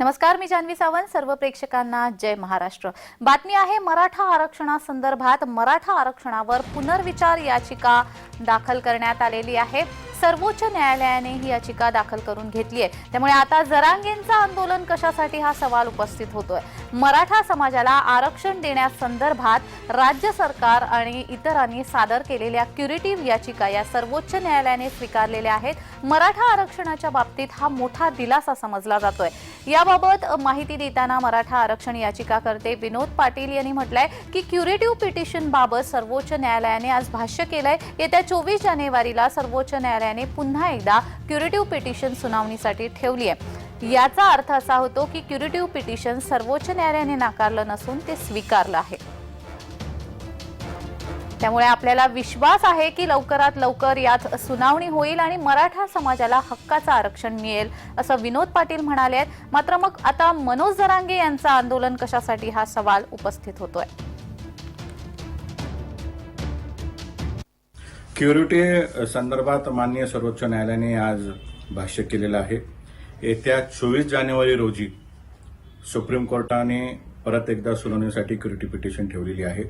नमस्कार मी जान्हवी सावंत. सर्व प्रेक्षकांना जय महाराष्ट्र. बातमी आहे मराठा आरक्षणासंदर्भात. मराठा आरक्षणावर पुनर्विचार याचिका दाखल करण्यात आलेली आहे. सर्वोच्च न्यायालयाने ही याचिका दाखल करून घेतली आहे. त्यामुळे आता जरांगेंचं आंदोलन कशासाठी हा सवाल उपस्थित होतोय? मराठा समाजाला आरक्षण देण्यासंदर्भात राज्य सरकार आणि इतरांनी सादर केलेल्या क्युरेटिव्ह याचिका या सर्वोच्च न्यायालयाने स्वीकारलेल्या आहेत. मराठा आरक्षणाच्या बाबतीत हा मोठा दिलासा समजला जातोय. याबाबत माहिती देताना मराठा आरक्षण याचिकाकर्ते विनोद पाटील यांनी म्हटलंय की क्युरेटिव्ह पिटिशन बाबत सर्वोच्च न्यायालयाने आज भाष्य केलंय. येत्या चोवीस जानेवारीला सर्वोच्च न्यायालयाने पुन्हा एकदा क्युरेटिव्ह पिटिशन सुनावणीसाठी ठेवली आहे. याचा अर्थ असा होतो की क्युरेटिव्ह पिटिशन सर्वोच्च न्यायालयाने नाकारलं नसून ते स्वीकारलं आहे. त्यामुळे आपल्याला विश्वास आहे की लवकरात लवकर यात सुनावणी होईल आणि मराठा समाजाला हक्काचं आरक्षण मिळेल असं विनोद पाटील म्हणाले आहेत. मात्र मग आता मनोज जरांगे यांचं आंदोलन कशासाठी हा सवाल उपस्थित होतोय? क्युरिटी संदर्भात माननीय सर्वोच्च न्यायालयाने आज भाष्य केलेलं आहे. येत्या चोवीस जानेवारी रोजी सुप्रीम कोर्टाने परत एकदा सुनावणीसाठी क्युरिटी पिटिशन ठेवलेली आहे.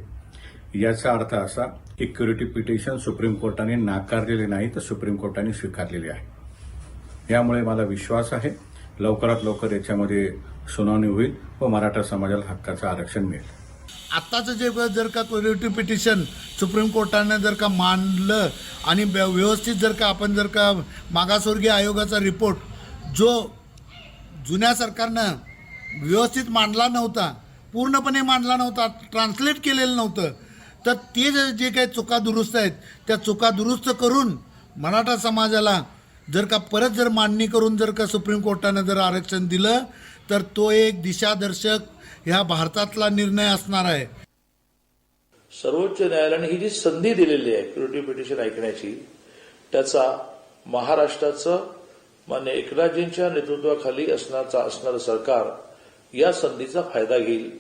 याचा अर्थ असा की क्युरिटी पिटिशन सुप्रीम कोर्टाने नाकारलेले नाही तर सुप्रीम कोर्टाने स्वीकारलेले आहे. यामुळे मला विश्वास आहे लवकरात लवकर याच्यामध्ये सुनावणी होईल व मराठा समाजाला हक्काचं आरक्षण मिळेल. आत्ताचं जे जर का क्युरेटिव्ह पिटिशन सुप्रीम कोर्टानं जर का मांडलं आणि व्य- व्यवस्थित जर का आपण जर का मागासवर्गीय आयोगाचा रिपोर्ट जो जुन्या सरकारनं व्यवस्थित मांडला नव्हता पूर्णपणे मांडला नव्हता ट्रान्सलेट केलेलं नव्हतं तर ते जे काही चुका दुरुस्त आहेत त्या चुका दुरुस्त करून मराठा समाजाला जर का परत जर मांडणी करून जर का सुप्रीम कोर्टानं जर आरक्षण दिलं तर तो एक दिशादर्शक ह्या भारतातला निर्णय असणार आहे. सर्वोच्च न्यायालयाने ही जी संधी दिलेली आहे क्युरिटी पिटिशन ऐकण्याची त्याचा महाराष्ट्राचं मान्य एकनाथजींच्या नेतृत्वाखाली असण्याचा असणारं सरकार या संधीचा फायदा घेईल.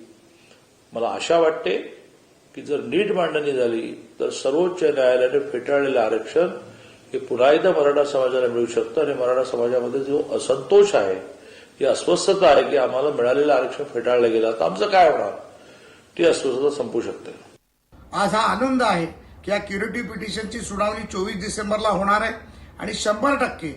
मला आशा वाटते की जर नीट मांडणी झाली तर सर्वोच्च न्यायालयाने फेटाळलेलं आरक्षण हे पुन्हा एकदा मराठा समाजाला मिळू शकतं आणि मराठा समाजामध्ये जो असंतोष आहे ही अस्वस्थता आहे की आम्हाला मिळालेलं आरक्षण फेटाळलं गेलं तर आमचं काय होणार? ती अस्वस्थता संपू शकते. आज हा आनंद आहे की या क्युरिटी पिटिशनची सुनावणी चोवीस डिसेंबरला होणार आहे आणि शंभर टक्के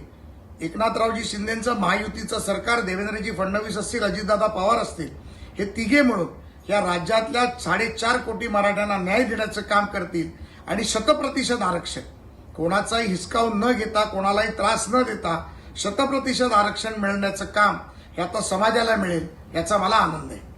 एकनाथरावजी शिंदेचं महायुतीचं सरकार देवेंद्रजी फडणवीस असतील अजितदादा पवार असतील हे तिघे म्हणून या राज्यातल्या साडेचार कोटी मराठ्यांना न्याय देण्याचं काम करतील आणि शतप्रतिशत आरक्षण. कोणाचाही हिसकावून न घेता कोणालाही त्रास न देता शतप्रतिशत आरक्षण मिळण्याचं काम हे आता समाजाला मिळेल याचा मला आनंद आहे.